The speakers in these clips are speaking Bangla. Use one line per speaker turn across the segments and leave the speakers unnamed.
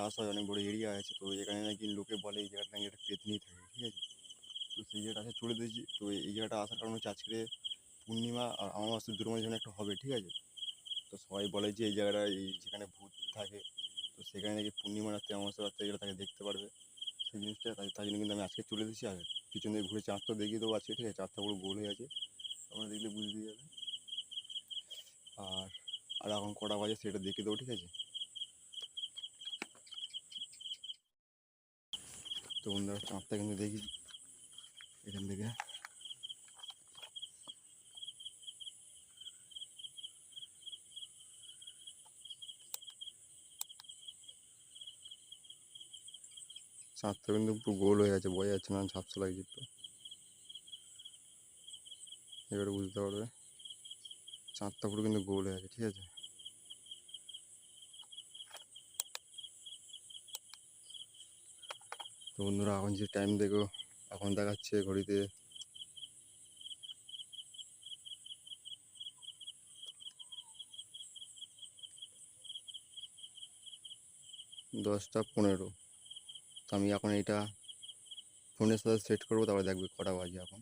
চাষ হয় অনেক বড় এরিয়া আছে, তো এখানে নাকি লোকে বলে এই জায়গাটা নাকি একটা পেতনি থাকে, ঠিক আছে? তো সেই জায়গাটা চলে দিয়েছি, তো এই জায়গাটা আসার কারণ হচ্ছে আজকে পূর্ণিমা আর আমাবাস্যার দুর্গমের জন্য একটা হবে, ঠিক আছে? তো সবাই বলে যে এই জায়গাটা এই যেখানে ভূত থাকে, তো সেখানে নাকি পূর্ণিমা রাত্রে আমাবস্যা রাত্রে গেলে তাকে দেখতে পারবে। সেই জিনিসটা তাই জন্য কিন্তু আমি আজকে চলে এসেছি, আর পিছন দিকে ঘুরে চাঁদটা দেখিয়ে দেবো আজকে, ঠিক আছে? চাঁদটা পুরো গোল হয়ে আছে, তোমরা দেখলে বুঝতে যাবে। আর আর এখন কটা বাজে সেটা দেখিয়ে দেবো, ঠিক আছে? তো বন্ধুরা, চাঁদটা কিন্তু দেখি। এখান থেকে। চাঁদটা কিন্তু পুরো গোল হয়ে আছে বোঝা যাচ্ছে না ঝাপসা লাগছে একটু। এবারে বুঝতে পারবে। চাঁদটা পুরো কিন্তু গোল হয়ে আছে ঠিক আছে? তো বন্ধুরা, এখন যে টাইম দেখো, এখন দেখাচ্ছে ঘড়িতে। দশটা পনেরো। তো আমি এখন এইটা ফোনের সাথে সেট করব, তারপরে দেখবে কটা বাজে এখন।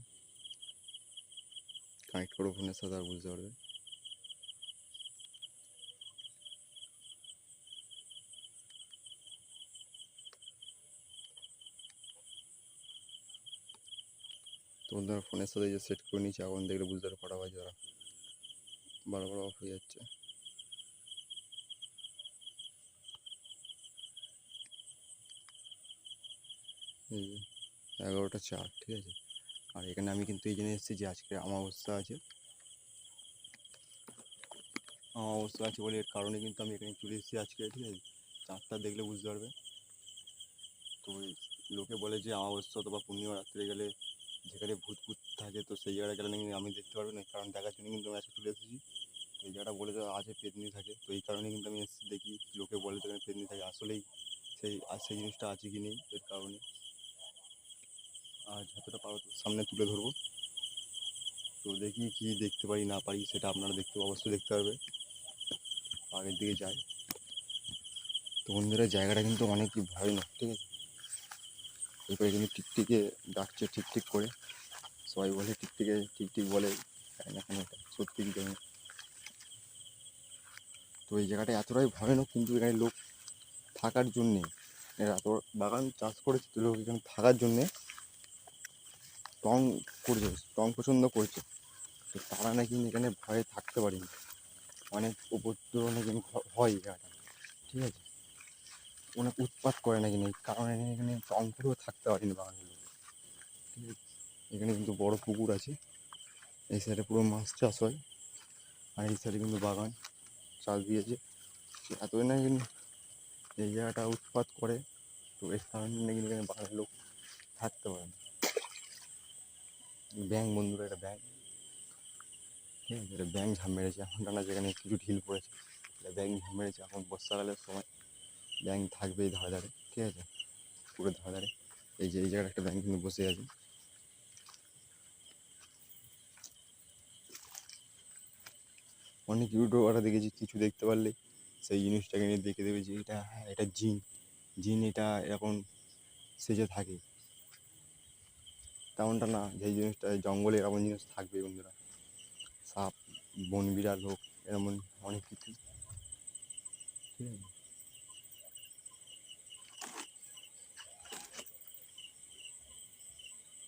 কানেক্ট করব ফোনের সাথে, আর বুঝতে পারবে? তো বন্ধুরা ফোনের সাথে যে সেট করে নিয়েছি, এখন দেখলে বুঝতে পারবে কটা বাজে ওরা। বারবার অফ হয়ে যাচ্ছে। এগারোটা চার, ঠিক আছে? আর এখানে আমি কিন্তু এই জন্য এসেছি যে আজকে অমাবস্যা আছে। অমাবস্যা আছে বলে এর কারণে কিন্তু আমি এখানে চলে এসেছি আজকে, ঠিক আছে? চাঁদটা দেখলে বুঝতে পারবে। তো লোকে বলে যে অমাবস্যা অথবা পূর্ণিমা রাত্রে গেলে যেখানে ভূত ভূত থাকে, তো সেই জায়গায় গেলে নাকি আমি দেখতে পারব না। কারণ দেখার জন্য কিন্তু আমি আজকে চলে এসেছি। তো এই জায়গাটা বলে দেওয়া আছে, পেতনি থাকে। তো এই কারণে কিন্তু আমি এসেছি দেখি, লোকে বলে তো এখানে পেতনি থাকে। আসলেই সেই, আর সেই জিনিসটা আছে কি নেই এর কারণে। আর যতটা পারো সামনে তুলে ধরবো। তো দেখি কি দেখতে পারি, না পারি, সেটা আপনারা দেখতে, অবশ্যই দেখতে পারবে। আগের দিকে যাই। তো বন্ধুরা, জায়গাটা কিন্তু অনেকই ভয়ানক, ঠিক আছে? এরপরে কিন্তু টিকটিকে ডাকছে ঠিক ঠিক করে। সবাই বলে টিকটিকে, টিকটিক বলে, জানি না সত্যি কি জানি। তো এই জায়গাটা এতটাই ভয়ানক কিন্তু এখানে লোক থাকার জন্যে এত বাগান চাষ করেছে তো লোক এখানে থাকার জন্যে টং করছে, টং পছন্দ করছে। তো তারা নাকি এখানে ভয়ে থাকতে পারেনি। অনেক উপদ্রব নাকি হয় এই জায়গাটা ঠিক আছে? অনেক উৎপাত করে নাকি এই কারণ এখানে করেও থাকতে পারেনি ঠিক এখানে কিন্তু বড় পুকুর আছে, এই সাইডে পুরো মাছ চাষ হয়, আর এই সাইডে কিন্তু বাগান চাষ দিয়েছে। এতই না কিন্তু এই জায়গাটা উৎপাত করে, তো এর কারণে কিন্তু এখানে বাগানের লোক থাকতে পারে না ব্যাং বন্ধুরা, এটা ব্যাং ঠিক আছে, এটা ব্যাং ঝাম মেরেছে এখন টানা যেখানে কিছু ঢিল পড়েছে। এটা ব্যাং ঝাম মেরেছে এখন বর্ষাকালের সময়। ব্যাং থাকবে এই ধারে ধারে ঠিক আছে? পুরো ধারে ধারে এই যে, এই জায়গায় একটা ব্যাং কিন্তু বসে আছে। অনেক ইউটিউবাররা দেখেছি, কিছু দেখতে পারলে সেই জিনিসটাকে নিয়ে দেখে দেবে যে এটা হ্যাঁ এটা জিন। জিন এটা এরকম সেজে থাকে। তেমনটা না, যেই জিনিসটা জঙ্গলে এরকম জিনিস থাকবে বন্ধুরা। সাপ বন বিড়াল হোক, এরকম অনেক কিছু। ঠিক আছে?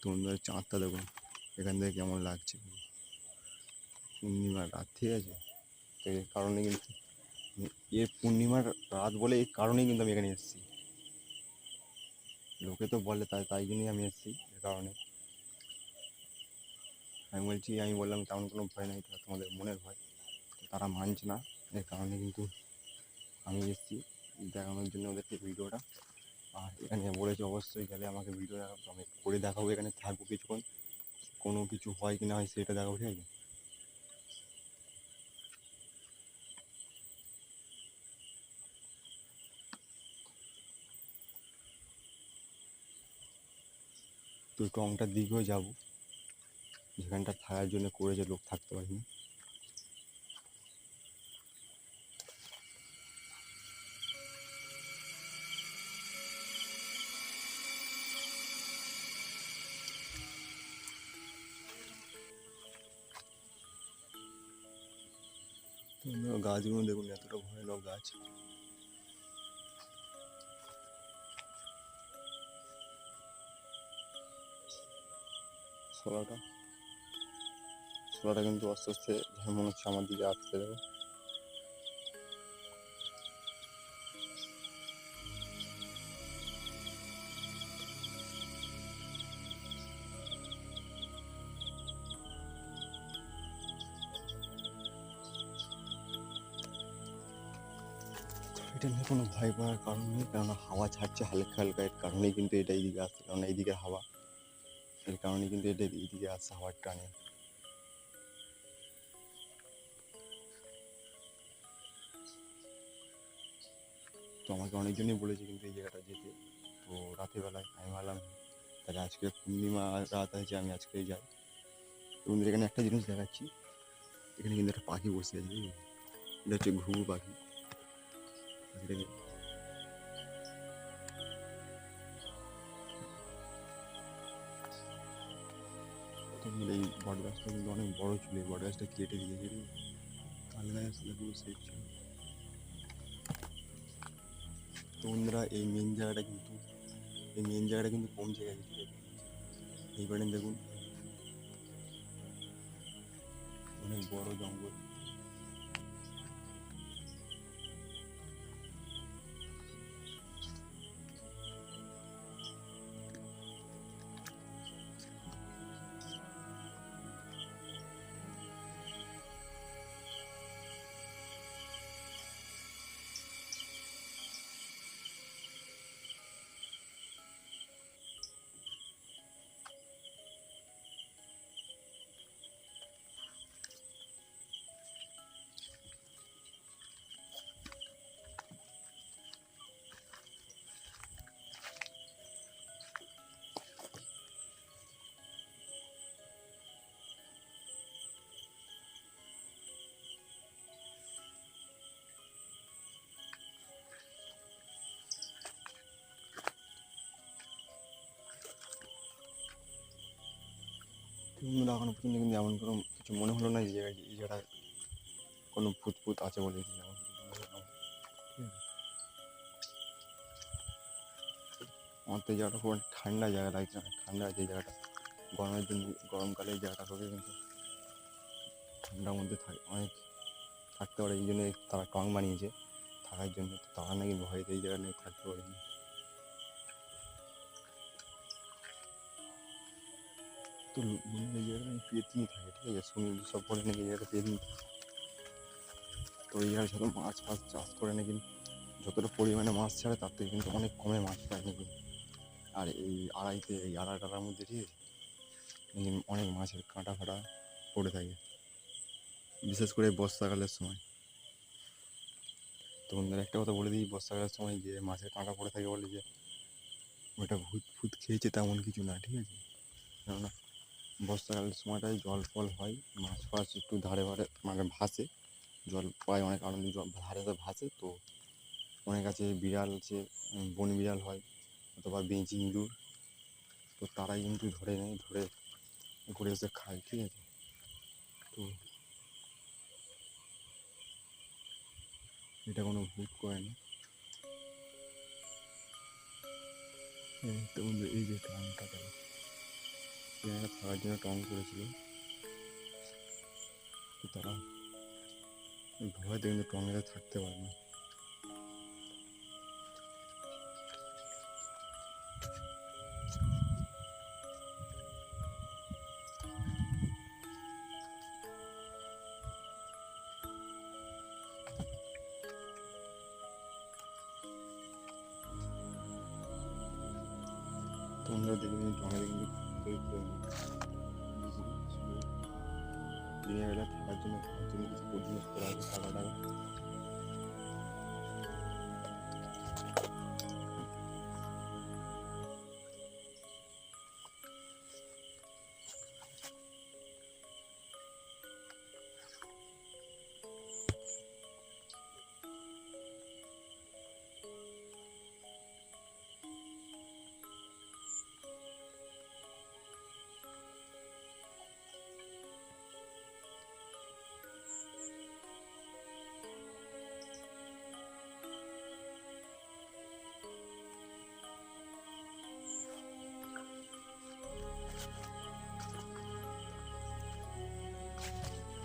তো বন্ধুরা চাঁদটা দেখুন। এখান থেকে কেমন লাগছে? পূর্ণিমার রাত, ঠিক আছে? তো এর কারণে কিন্তু এর পূর্ণিমার রাত বলে এই কারণেই কিন্তু আমি এখানে এসেছি। লোকে তো বলে তাই তাই জন্যই আমি এসেছি এর কারণে। আমি বলছি, আমি বললাম তেমন কোনো ভয় নাই তোমাদের মনের ভয়। তারা মানছে না, এর কারণে কিন্তু আমি এসেছি। দেখানোর জন্য ওদেরকে ভিডিওটা। আর এখানে বলেছে অবশ্যই গেলে আমাকে ভিডিও দেখাবো আমি করে দেখাবো, এখানে থাকব কিছুক্ষণ। কোনো কিছু হয় কি না হয় সেটা দেখাবো, ঠিক আছে? তো টংটার দিকেও যাব। যেখানটা থাকার জন্য করেছে, লোক থাকতে পারিনি। গাছগুলো দেখুন, এতটা ভয়ানক গাছ। ছোলাটা। ছোলাটা কিন্তু আস্তে আস্তে মনে হচ্ছে আমার দিকে আসতে দেবে। কোনো ভয় পাওয়ার কারণ নেই, কেননা হাওয়া ছাড়ছে হালকা হালকা এর কারণেই কিন্তু এটা এইদিকে আসছে কারণ এইদিকে হাওয়া, এর কারণে কিন্তু এটা এইদিকে আসছে হাওয়ার টানে। তো আমাকে অনেকজনই বলেছে কিন্তু এই জায়গাটা যেতে। তো রাতের বেলায় আমি ভাবলাম, তাহলে আজকে পূর্ণিমা রাত আছে, আমি আজকে যাই। এবং এখানে একটা জিনিস দেখাচ্ছি, এখানে কিন্তু একটা পাখি বসে আছে? এটা হচ্ছে ঘুঘু পাখি। পাখিটাকে তোমার এই বট গাছটা কিন্তু অনেক বড় ছিল এই বট গাছটা কেটে দিয়েছে তাহলে না আসলে পুরো সেট ছিল তো বন্ধুরা এই মেন জায়গাটা কিন্তু এই মেন জায়গাটা কিন্তু পৌঁছে গেছে ঠিক আছে এইবারে দেখুন অনেক বড় জঙ্গল তোমরা এখনও পর্যন্ত কিন্তু এমন কোনো কিছু মনে হলো না যে জায়গায় এই জায়গাটা কোনো ভূত ফুত আছে বলে? আমার তো এই জায়গাটা খুব ঠান্ডা জায়গা লাগছে না। ঠান্ডা আছে এই জায়গাটা, গরমের দিন, গরমকালে এই জায়গাটা হবে কিন্তু ঠান্ডার মধ্যে থাকে, অনেক থাকতে পারে। এই জন্য তারা টং বানিয়েছে। থাকার জন্য তারা নাকি ভয়তে এই জায়গা নিয়ে থাকতে পারেনি। তো এই পেতনি থাকে, ঠিক আছে? সুনীল সব বলে নাকি জায়গাটা পেতনি তো এই জায়গায় যত মাছ ফাছ চাষ করে নাকি যতটা পরিমাণে মাছ ছাড়ে, তার থেকে কিন্তু অনেক কমে মাছ পায় নাকি। আর এই আড়াইতে, এই আড়াই টাকার মধ্যে ঠিক আছে নাকি অনেক মাছের কাঁটা ফাটা পড়ে থাকে। বিশেষ করে বর্ষাকালের সময়। তো বন্ধুরা, একটা কথা বলে দিই, বর্ষাকালের সময় যে মাছের কাঁটা পড়ে থাকে বলে যে ওটা ভূত ফুত খেয়েছে তেমন কিছু না, ঠিক আছে? কেননা বর্ষাকালের সময়টায় জল ফল হয়, মাছ ফাছ একটু ধারে ধারে মানে ভাসে। জল পায় অনেক আনন্দ জল ধারে ধারে ভাসে, তো অনেক আছে বিড়াল আছে বন বিড়াল হয়, অথবা বেঁচি ইঁদুর। তো তারাই কিন্তু ধরে নেয়, ধরে ঘুরে এসে খায়, ঠিক আছে? তো এটা কোনো ভূত করে না। এই যে গেল এখানে থাকার জন্য টং করেছিল। তারা ভয়তে কিন্তু টঙেতে থাকতে পারে না। কিছু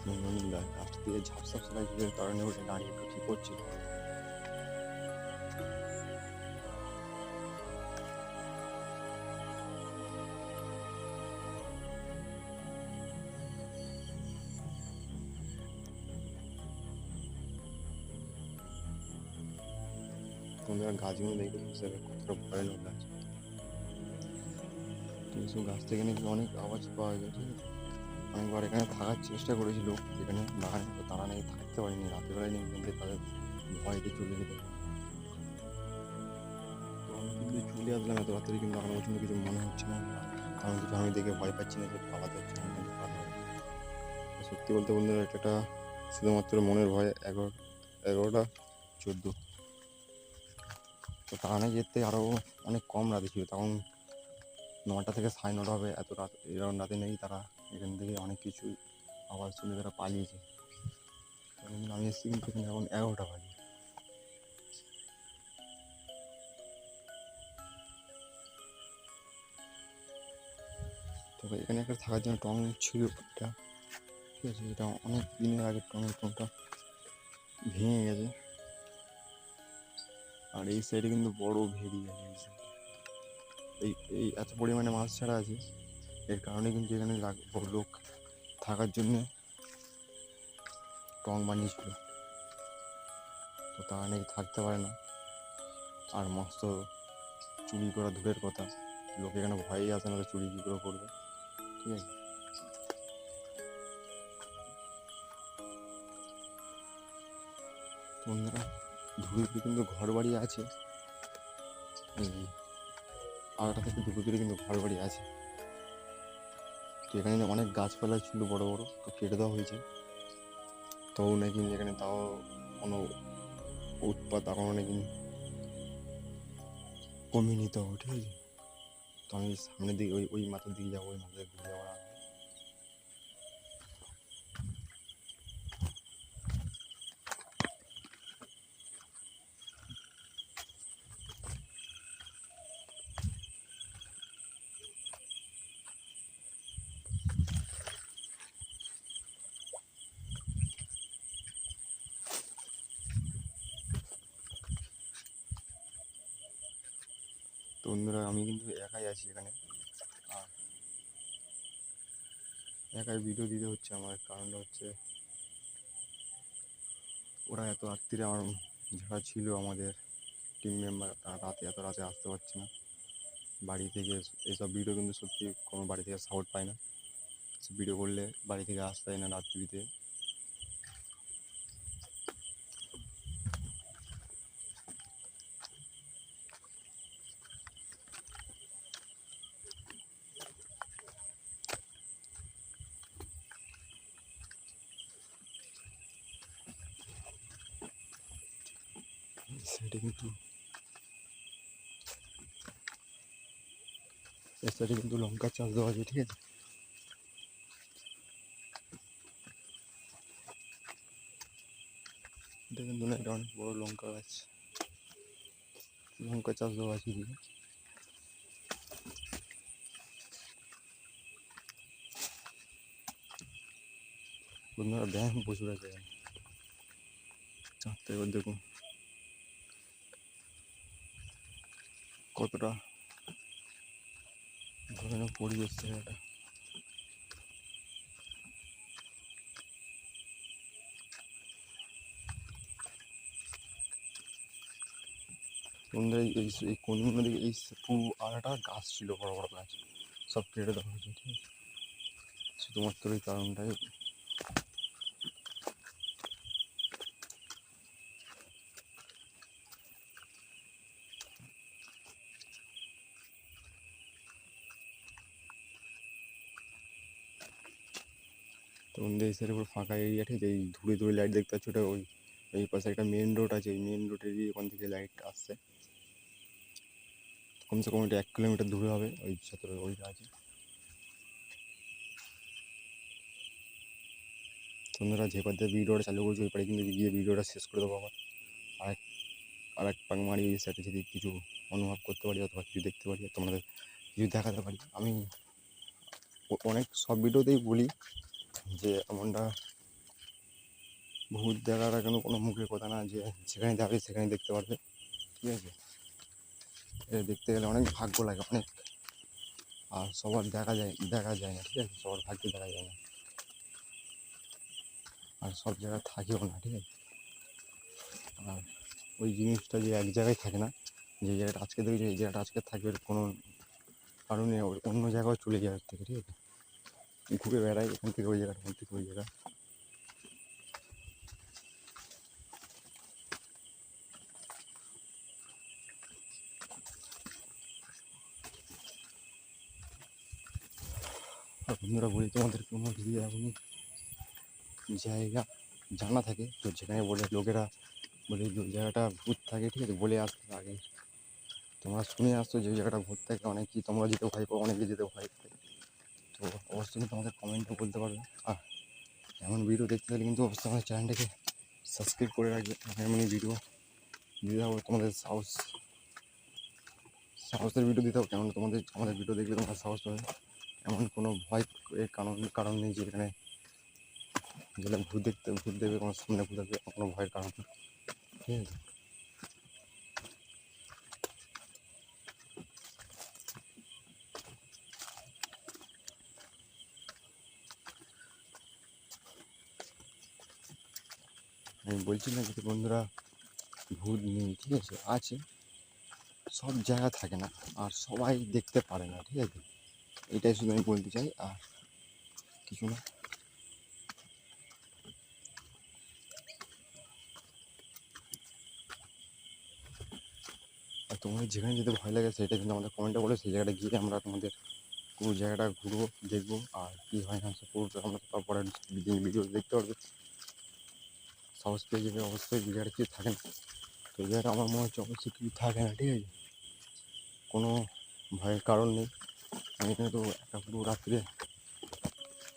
টাকা গাছ দিয়ে ঝাপসা সাইকেলের কারণে ওটা দাঁড়িয়ে একটু করছিল। তোমরা গাছগুলো দেখে বুঝতে পারবে কতটা ভয়ানক গাছ। গাছ থেকে নাকি অনেক আওয়াজ পাওয়া যায়, ঠিক আছে? অনেকবার এখানে থাকার চেষ্টা করেছিল এখানে বাগানে তো তারা নাকি থাকতে পারেনি রাতের বেলায় নাকি কিন্তু তাদের ভয়তে চলে যেতে। আমি কিন্তু চলে আসলাম, এত রাত্রে কিন্তু আমার পর্যন্ত কিছু মনে হচ্ছে না। কারণ কিছু আমি দেখে ভয় পাচ্ছি না যে পালাতে হচ্ছে না। সত্যি বলতে বন্ধুরা, এটা শুধুমাত্র মনের ভয়, এগারো এগারোটা চোদ্দ। তো তারা এর থেকে আরও অনেক কম রাতে ছিল। তখন নটা থেকে সাড়ে নটা হবে, এত রাত এরকম রাতে নেই তারা এখান থেকে অনেক কিছু আওয়াজ শুনে তারা পালিয়েছে। আমি এসেছি কিন্তু এখানে এখন এগারোটা বাজে। তবে এখানে একটা থাকার জন্য টং ছিল এটা ঠিক আছে এটা অনেক দিনের আগে টঙের টংটা ভেঙে গেছে। আর এই সাইডে কিন্তু বড় ভেড়ি এই এই এত পরিমাণে মাছ ছাড়া আছে। এর কারণে কিন্তু এখানে লোক থাকার জন্যে টং বানিয়েছিল। তো তারা নাকি থাকতে পারে না। আর মাছ তো চুরি করা দূরের কথা। লোক এখানে ভয়েই আসে না চুরি কী করে করবে। ঠিক আছে? বন্ধুরা ধুবুরিতে কিন্তু ঘর বাড়ি আছে আলাদা থেকে ধুবুরিতে কিন্তু ঘর বাড়ি আছে। এখানে অনেক গাছপালা ছিল বড় বড়, তো কেটে দেওয়া হয়েছে। তো নাকি এখানে তাও কোনো উৎপাত এখনও নাকি কমিয়ে নিতে হবে, ঠিক আছে? তো আমি সামনের দিকে, ওই ওই মাথার দিকে যাব, ওই মাথায় ঘুরে যাওয়ার আগে তো বন্ধুরা, আমি কিন্তু একাই আছি এখানে। আর একাই ভিডিও দিতে হচ্ছে আমার কারণটা হচ্ছে ওরা এত রাত্রিরে আমার যারা ছিল আমাদের টিম মেম্বার তারা রাতে, এত রাতে আসতে পারছে না। বাড়ি থেকে এসব ভিডিও কিন্তু সত্যি কোনো বাড়ি থেকে সাপোর্ট পায় না। ভিডিও করলে বাড়ি থেকে আসতে হয় না রাত্রিতে সাইডে কিন্তু কিন্তু লঙ্কা চাষ দেওয়া আছে ঠিক আছে এটা কিন্তু না এটা অনেক বড় লঙ্কা গাছ লঙ্কা চাষ দেওয়া আছে এদিকে বন্ধুরা ব্যায়াম প্রচুর আছে এখানে চারটে এবার দেখুন কতটা ভয়ানক পরিবেশ জায়গাটা বন্ধুরা এই এই কোনগুলো দিকে এই পুরো আলাটা গাছ ছিল বড় বড় গাছ। সব কেটে দেওয়া হয়েছে, ঠিক আছে? শুধুমাত্র এই কারণটাই। তো বন্ধু, এই সাইডে পুরো ফাঁকা এরিয়া ঠিক আছে? এই দূরে দূরে লাইট দেখতে পাচ্ছ, ওটা ওই, এই পাশে একটা মেন রোড আছে, এই মেন রোডেরই ওখান থেকে লাইট আসছে। কমসে কম এটা এক কিলোমিটার দূরে হবে, ওই সাথে ওইটা আছে বন্ধুরা, যে পাতে ভিডিওটা চালু করছি, ওই পারে কিন্তু গিয়ে ভিডিওটা শেষ করে দেবো আবার। আরেক আর এক পাক মারি ওই সাথে যদি কিছু অনুভব করতে পারি, অথবা কিছু দেখতে পারি, তোমাদের কিছু দেখাতে পারি। আমি অনেক সব ভিডিওতেই বলি যে, এমনটা ভূত দেখাটা কেন কোনো মুখের কথা না, যে যেখানে যাবে সেখানে দেখতে পারবে। ঠিক আছে? এটা দেখতে গেলে অনেক ভাগ্য লাগে, অনেক। আর সবার দেখা যায় দেখা যায় না, ঠিক আছে? সবার ভাগ্যে দেখা যায় না। আর সব জায়গায় থাকেও না, ঠিক আছে? আর ওই জিনিসটা যে এক জায়গায় থাকে না, যে জায়গাটা আজকে দেখেছি এই জায়গাটা আজকে থাকবে কোনো কারণে অন্য জায়গায় চলে যাওয়ার থেকে, ঠিক আছে? ঘুরে বেড়াই এখান থেকে ওই জায়গাটা, ওখান থেকে ওই জায়গা। আর বন্ধুরা, বলি তোমাদের কোনো যদি এমন জায়গা জানা থাকে? তো যেখানে বলে লোকেরা, বলে জায়গাটা ভূত থাকে, ঠিক আছে? বলে আসতে আগে। তোমরা শুনে আসছো যে জায়গাটা ভূত থাকে, অনেকেই তোমরা যেতে ভয় পাও, অনেকে যেতে ভয় পায়। তো অবশ্যই কিন্তু আমাদের কমেন্টে বলতে পারবে। আর এমন ভিডিও দেখতে গেলে কিন্তু অবশ্যই আমাদের চ্যানেলটাকে সাবস্ক্রাইব করে রাখবে। এমনই ভিডিও দিতে হবে তোমাদের সাহস সাহসের ভিডিও দিতে হবে কেমন তোমাদের আমাদের ভিডিও দেখলে তোমার সাহস পাবে। এমন কোনো ভয় এর কারণ কারণ নেই যেখানে যেখানে ভূত দেখতে, ভূত দেখবে, কোনো সামনে ভূত দেখবে কোনো ভয়ের কারণ নেই। ঠিক আছে? আমি বলছি না যে বন্ধুরা ভূত নেই, ঠিক আছে? আছে। সব জায়গা থাকে না, আর সবাই দেখতে পারে না, ঠিক আছে? এটাই শুধু আমি বলতে চাই, আর কিছু না। আর তোমাদের যেখানে যেতে ভয় লাগে, সেটা কিন্তু আমাদের কমেন্টে বলে। সেই জায়গাটা গিয়ে আমরা তোমাদের পুরো জায়গাটা ঘুরবো, দেখব, আর কী হয় না সে পুরোটা আমরা তারপরে ভিডিও দেখতে পারবে। সাহস পেয়ে যাবে অবশ্যই জায়গাটা কিছু থাকে না তো জায়গাটা আমার মনে হচ্ছে অবশ্যই কিছু থাকে না, ঠিক আছে? কোনো ভয়ের কারণ নেই। আমি এখানে তো একা পুরো রাত্রে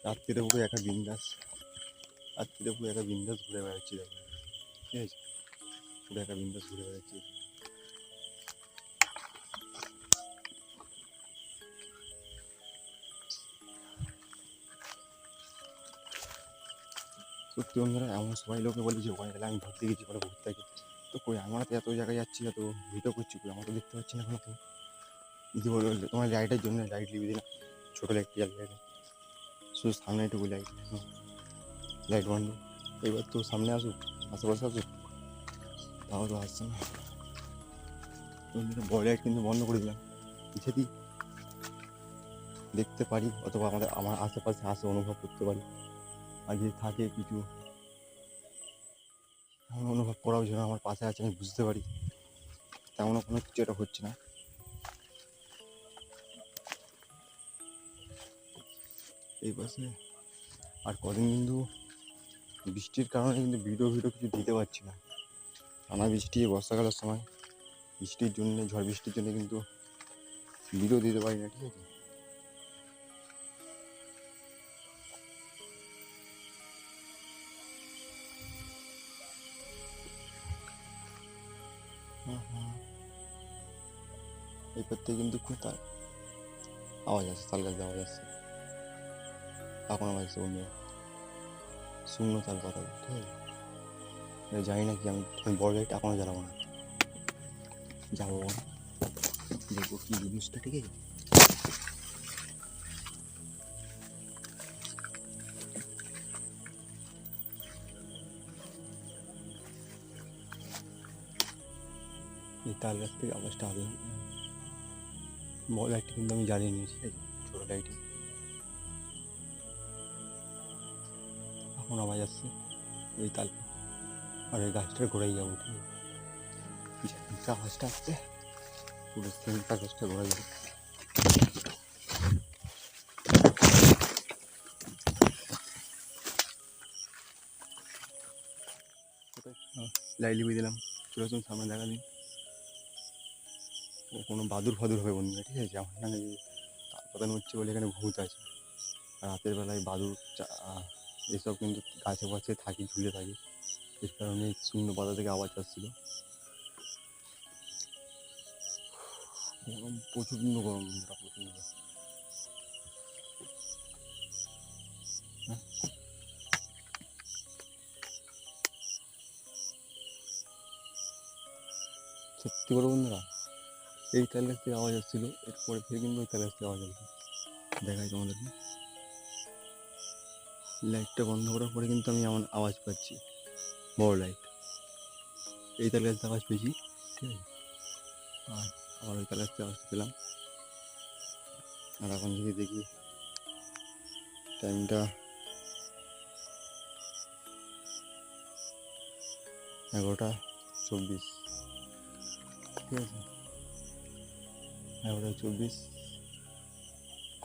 রাত্রিরে পুরো একা বিন্দাস রাত্রিরে পুরো একা বিন্দাস ঘুরে বেড়াচ্ছি দেখো। ঠিক আছে? পুরো একা বিন্দাস ঘুরে বেড়াচ্ছি। সত্যি বন্ধুরা, এমন সবাই লোকে বলে যে, ওখানে গেলে আমি ঘুরতে গেছি, ওখানে ঘুরতে থাকি তো কই, আমরা তো এত জায়গায় যাচ্ছি এত ভিডিও করছি কই? আমরা তো দেখতে পাচ্ছি না কোনো দিদি বলে তোমার লাইটের জন্য লাইট লিখে দিলাম ছোটো লাইট লাইট শুধু সামনে একটু লাইট লাইট বন্ধ এবার তো সামনে আসুক, আশেপাশে আসুক, তাও তো আসছে না। বড় লাইট কিন্তু বন্ধ করে দিলাম। যদি দেখতে পারি, অথবা আমাদের, আমার আশেপাশে আসে, অনুভব করতে পারি। আর যদি থাকে কিছু অনুভব করাও যেন আমার পাশে আছে, আমি বুঝতে পারি। তেমন কোনো কিছু এটা হচ্ছে না। এই পাশে আর কদিন কিন্তু বৃষ্টির কারণে কিন্তু ভিডিও ভিডিও কিছু দিতে পারছি না। টানা বৃষ্টি, বর্ষাকালের সময় বৃষ্টির জন্য, ঝড় বৃষ্টির জন্য কিন্তু ভিডিও দিতে পারি না, ঠিক আছে। এই করতে কিন্তু খুব তার আওয়াজ আসছে তাল গাছ আওয়াজ আসছে। এখন আসছে বন্ধু শুকনো তাল কথা, ঠিক আছে? জানি না কি, আমি আমি বড় লাইট এখনও জ্বালাবো না। যাব দেখব কি জিনিসটা, ঠিক আছে? তাল গাছ থেকে আওয়াজটা হবে বড় লাইটটা কিন্তু আমি জ্বালিয়ে নিয়েছি ঠিক আছে? ছোটো লাইটে এখন আওয়াজ আসছে ওই তাল আর ওই গাছটার ঘোরাই যাব। ঠিক আছে। আসছে পুরো সেমটা গাছটা ঘোরা যাবে। লাইট লিপিয়ে দিলাম। চলে আসুন সামনে দেখা দিন। কোনো বাদুর ফাদুর হবে বন্ধুরা, ঠিক আছে? আমার নামে তার পাতানো হচ্ছে বলে এখানে ভূত আছে। রাতের বেলায় বাদুর এসব কিন্তু গাছে গাছে থাকি, ঝুলে থাকে। এর কারণে শূন্য পাতা থেকে আওয়াজ আসছিল গরম প্রচণ্ড গরম বন্ধুরা প্রচণ্ড। সত্যি করে বন্ধুরা, এই গাছ থেকে আওয়াজ আসছিল এরপরে ফিরে কিন্তু ওই গাছ থেকে আওয়াজ আসছে দেখাই তোমাদেরকে। লাইটটা বন্ধ করার পরে কিন্তু আমি এমন আওয়াজ পাচ্ছি। বড় লাইট এই তাল গাছ আওয়াজ পেয়েছি, ঠিক আছে? আর আবার ওই তাল গাছ থেকে আওয়াজ পেলাম। আর এখন যদি দেখি টাইমটা এগারোটা চব্বিশ। ঠিক আছে? এগারোটা চব্বিশ।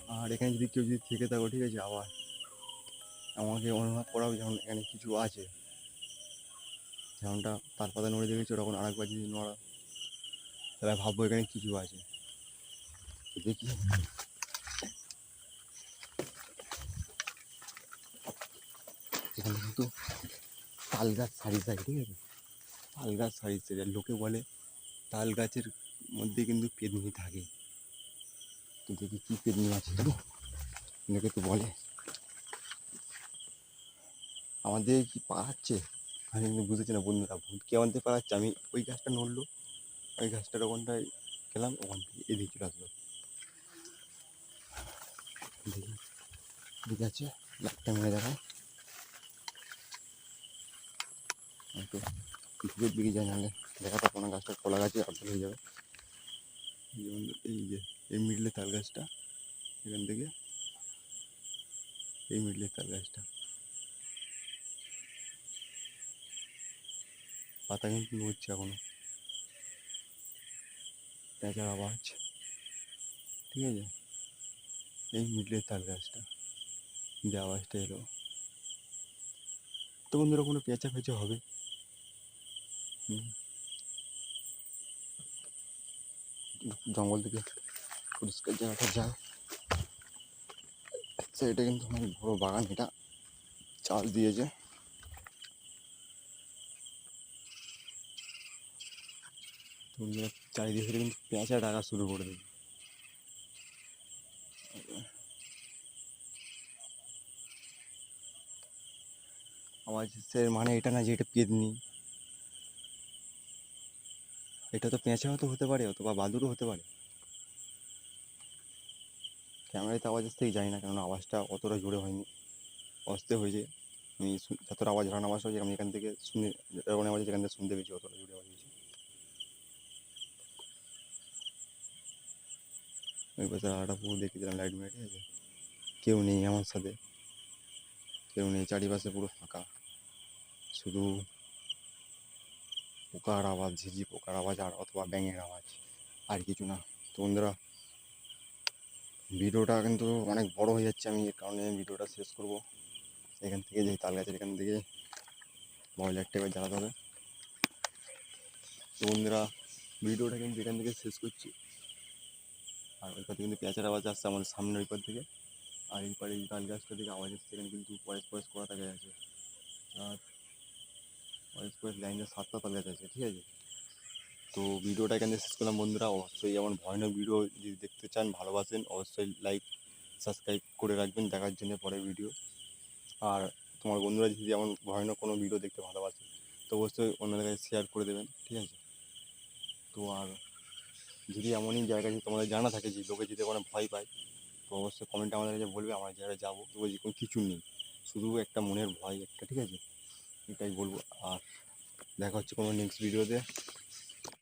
আর এখানে যদি কেউ যদি থেকে থাকো, ঠিক আছে? আবার। আমাকে অনুভব করাও যেমন এখানে কিছু আছে। যেমনটা তার পাতা নড়ে দেখেছ, ওরকম আরেকবার যদি নড়া, তাহলে ভাববো এখানে কিছু আছে। দেখি। এখানে কিন্তু তাল গাছ সারি সারি ঠিক আছে? তাল গাছ সারি সারি আর লোকে বলে তাল গাছের মধ্যে কিন্তু পেদনি থাকে। তো দেখি কী পেদনি আছে লোকে তো বলে আমাদের কি পাড়াচ্ছে আমি কিন্তু বুঝেছি না বন্ধুরা ভূতকে আমাদের পাড়াচ্ছে আমি ওই গাছটা নড়লো, ওই গাছটার ওখানটায় গেলাম, ওখান থেকে এদিকে চলে আসলো। ঠিক আছে লাইটটা মেরে দেখায় একটু ভিতরের দিকে যাই নাহলে দেখা পাবো না গাছটা কলা গাছে আবদাল হয়ে যাবে। যেমন এই যে, এই মিডলে তাল গাছটা, এখান থেকে এই মিডলে তাল গাছটা। পাতা কিন্তু নড়ছে এখনও। পেঁচার আওয়াজ। ঠিক আছে? এই মিডলে তাল গাছটা। যে আওয়াজটা এলো। তো বন্ধুরা, কোনো পেঁচা ফেঁচা হবে। জঙ্গল থেকে পরিষ্কার জায়গাটা যা আচ্ছা এটা কিন্তু অনেক বড় বাগান। এটা চাষ দিয়েছে। বন্ধুরা, চারিদিকে থেকে কিন্তু পেঁচা ডাকা শুরু করে দেবে আওয়াজ হচ্ছে মানে এটা না যে এটা পেদনি এটা তো পেঁচা হয়তো হতে পারে, অথবা বাদুরও হতে পারে। ক্যামেরায় তো আওয়াজ আসতেই যাই না কারণ আওয়াজটা অতটা জোরে হয়নি। অস্তে হয়েছে। আমি যতটা আওয়াজ হারানো আওয়াজ হয়েছে, আমি এখান থেকে শুনে যখন আওয়াজ এখান থেকে শুনতে পেয়েছি, অতটা জোরে আওয়াজ হয়েছে। ওই পাশে আরেকটা পুকুর দেখে দিলাম লাইট মেরে, ঠিক আছে? কেউ নেই আমার সাথে। কেউ নেই, চারিপাশে পুরো ফাঁকা। শুধু পোকার আওয়াজ, ঝিঝি পোকার আওয়াজ আর অথবা ব্যাঙের আওয়াজ, আর কিছু না। তো বন্ধুরা, ভিডিওটা কিন্তু অনেক বড় হয়ে যাচ্ছে, আমি এর কারণে ভিডিওটা শেষ করব। এখান থেকে যে তাল গাছের এখান থেকে লাইটটা এবার জ্বালাতে হবে। তো বন্ধুরা, ভিডিওটা কিন্তু এখান থেকে শেষ করছি। আর ওই পাশে কিন্তু পেঁচার আওয়াজ আসছে আমাদের সামনে ওই থেকে। আর এই পারে এই তাল গাছটা থেকে আওয়াজ আসছে, এখানে কিন্তু পয়েস পয়েস করা থাকে আছে। আর পয়েস পয়েস লাইনে সাতটা তাল গাছ আছে, ঠিক আছে? তো ভিডিওটা এখানে শেষ করলাম বন্ধুরা। অবশ্যই এমন ভয়ানক ভিডিও যদি দেখতে চান, ভালোবাসেন, অবশ্যই লাইক সাবস্ক্রাইব করে রাখবেন। দেখার জন্য পরের ভিডিও। আর তোমার বন্ধুরা যদি এমন ভয়ানক কোনো ভিডিও দেখতে ভালোবাসে, তো অবশ্যই অন্যদের কাছে শেয়ার করে দেবেন, ঠিক আছে? তো আর যদি এমনই জায়গা যদি তোমাদের জানা থাকে যে লোকে যদি ওখানে ভয় পায়, তো অবশ্যই কমেন্টে আমাদের কাছে বলবে, আমার জায়গায় যাব। তো বলছি কোনো কিছু নেই। শুধু একটা মনের ভয় একটা, ঠিক আছে? এটাই বলব। আর দেখা হচ্ছে কোনো নেক্সট ভিডিওতে